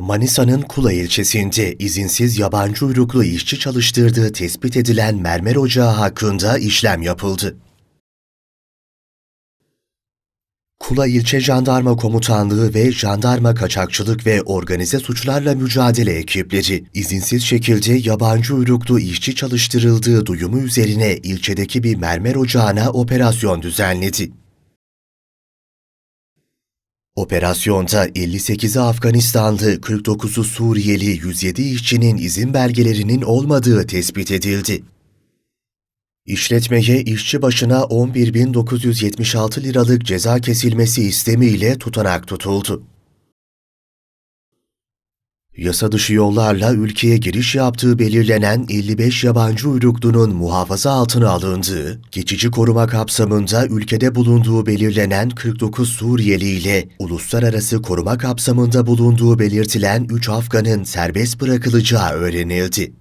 Manisa'nın Kula ilçesinde izinsiz yabancı uyruklu işçi çalıştırdığı tespit edilen mermer ocağı hakkında işlem yapıldı. Kula İlçe Jandarma Komutanlığı ve Jandarma Kaçakçılık ve Organize Suçlarla Mücadele ekipleri izinsiz şekilde yabancı uyruklu işçi çalıştırıldığı duyumu üzerine ilçedeki bir mermer ocağına operasyon düzenledi. Operasyonda 58'i Afganistanlı, 49'u Suriyeli 107 işçinin izin belgelerinin olmadığı tespit edildi. İşletmeye işçi başına 11.976 liralık ceza kesilmesi istemiyle tutanak tutuldu. Yasa dışı yollarla ülkeye giriş yaptığı belirlenen 55 yabancı uyruklunun muhafaza altına alındığı, geçici koruma kapsamında ülkede bulunduğu belirlenen 49 Suriyeli ile uluslararası koruma kapsamında bulunduğu belirtilen 3 Afgan'ın serbest bırakılacağı öğrenildi.